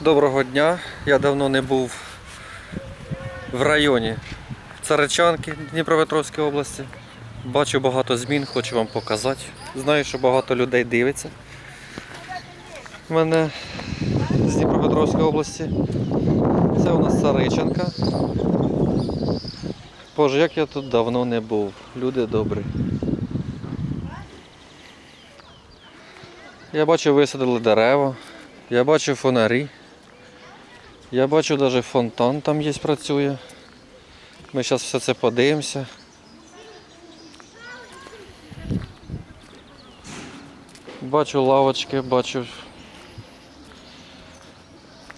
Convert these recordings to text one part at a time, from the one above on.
Доброго дня. Я давно не був в районі Царичанки Дніпропетровської області. Бачу багато змін, хочу вам показати. Знаю, що багато людей дивиться мене з Дніпропетровської області. Це у нас Царичанка. Боже, як я тут давно не був. Люди добрі. Я бачу, висадили дерева. Я бачу фонарі. Я бачу навіть фонтан там є працює. Ми зараз все це подивимося. Бачу лавочки, бачу.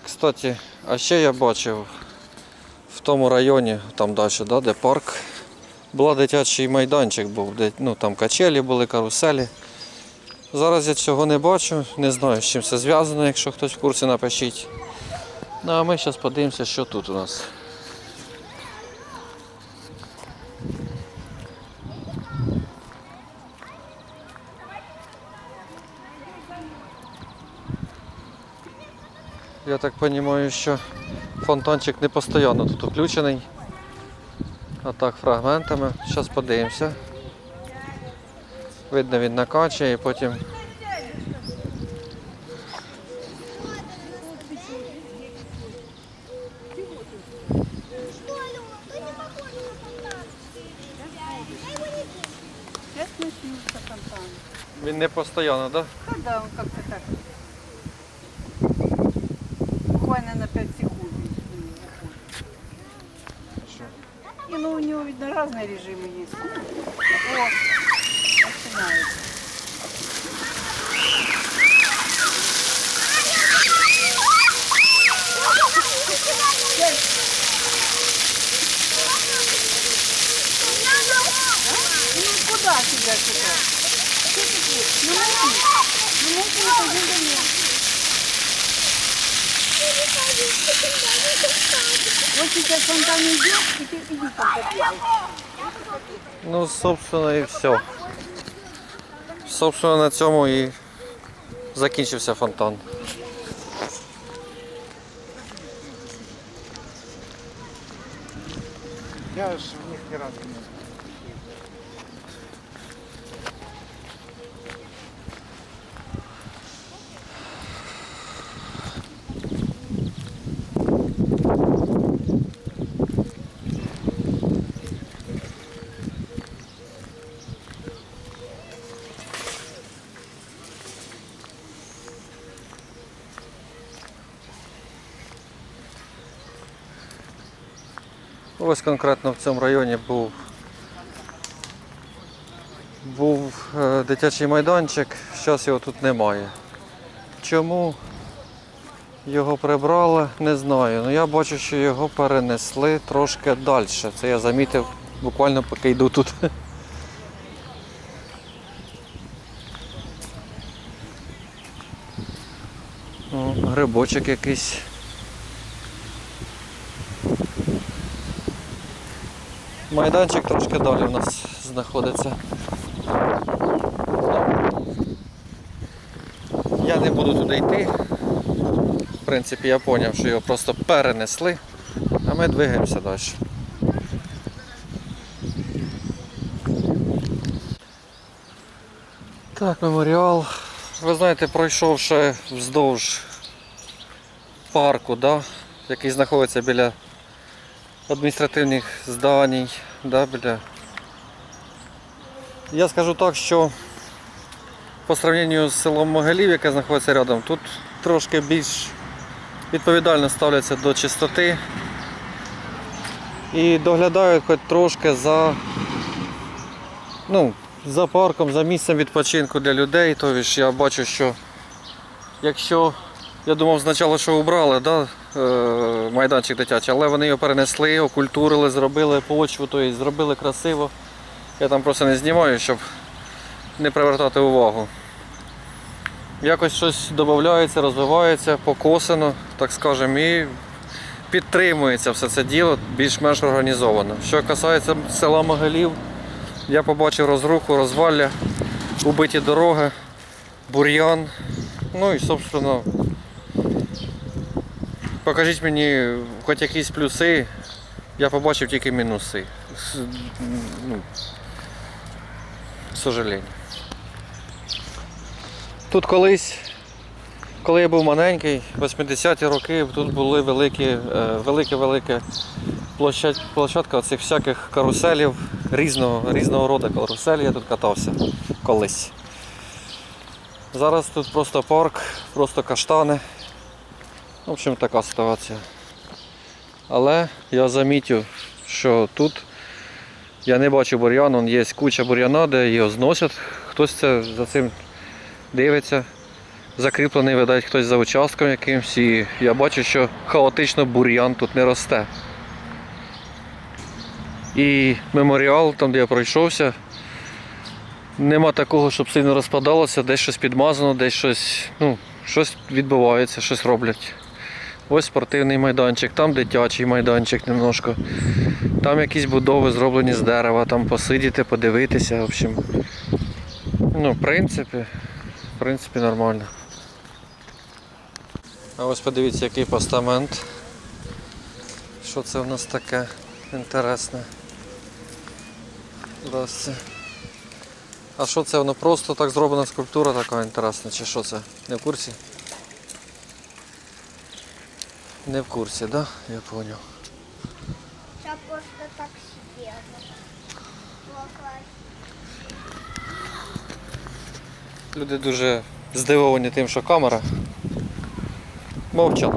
Кстати, а ще я бачив в тому районі, там далі, да, де парк, була дитячий майданчик був, де ну, там качелі були, каруселі. Зараз я цього не бачу, не знаю, з чим це зв'язано, якщо хтось в курсі напишіть. Ну а ми зараз подивимося, що тут у нас. Я так розумію, що фонтанчик не постійно тут включений. А так фрагментами. Зараз подивимося. Видно, він накачує і потім він не постійно, так? Ну да, он как-то так. Буквально на 5 секунд. он выходит. Не, ну у него, видно, разные режимы есть. О, начинается. Ну куда тебя сюда? Что ты будешь? Ну мути. Ну мути, не пойдем домой. Вот сейчас фонтан идет, и ты иди покопай. Ну, собственно, і все. Собственно, на цьому і закінчився фонтан. Я ж в них ни разу не Ось конкретно в цьому районі був, був е, дитячий майданчик, зараз його тут немає. Чому його прибрали, не знаю. Ну я бачу, що його перенесли трошки далі. Це я замітив буквально поки йду тут. Грибочок якийсь. Майданчик трошки далі у нас знаходиться. Я не буду туди йти. В принципі, я зрозумів, що його просто перенесли, а ми двигаємося далі. Так, меморіал. Ви знаєте, пройшовши вздовж парку, да, який знаходиться біля адміністративних зданій, да, біля. Я скажу так, що по сравненню з селом Могилів, яке знаходиться рядом, тут трошки більш відповідально ставляться до чистоти і доглядають хоч трошки за, ну, за парком, за місцем відпочинку для людей. Тобто я бачу, що якщо я думав спочатку, що убрали да, е, майданчик дитячий, але вони його перенесли, окультурили, зробили почву, тобто зробили красиво. Я там просто не знімаю, щоб не привертати увагу. Якось щось додається, розвивається, покосено, так скажемо, і підтримується все це діло більш-менш організовано. Що касається села Могилів, я побачив розруху, розвалля, убиті дороги, бур'ян. Ну і, собственно, покажіть мені хоч якісь плюси, я побачив тільки мінуси. Ну, к. Тут колись, коли я був маленький, 80-ті роки, тут були великі, е, велике-велике площадка цих всяких каруселів, різного, різного роду каруселі я тут катався колись. Зараз тут просто парк, просто каштани. В общем, така ситуація. Але я замітив, що тут я не бачу бур'яну, он є куча бур'яна, де його зносять. Хтось це за цим дивиться. Закріплений, видать, хтось за участком якимсь. І я бачу, що хаотично бур'ян тут не росте. І меморіал, там де я пройшовся, нема такого, щоб сильно розпадалося, десь щось підмазано, десь щось, ну, щось відбувається, щось роблять. Ось спортивний майданчик, там дитячий майданчик немножко. Там якісь будови зроблені з дерева, там посидіти, подивитися. В общем. Ну, в принципі, в принципі, нормально. А ось подивіться, який постамент. Що це в нас таке інтересне? А що це воно просто так зроблена скульптура така інтересна, чи що це? Не в курсі? Не в курсі, да? Я понял. Я просто так сидела. Люди дуже здивовані тим, що камера. Мовчать.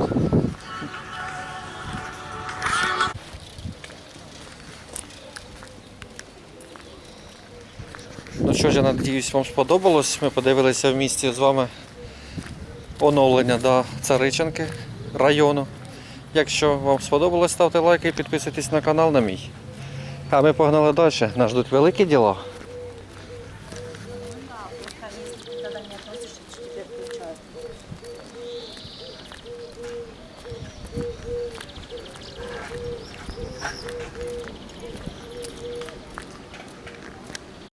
Ну що ж, я надіюсь, вам сподобалось. Ми подивилися в місті з вами оновлення до Царичанки району. Якщо вам сподобалось, ставте лайки і підписуйтесь на канал на мій. А ми погнали далі. Нас ждуть великі діла.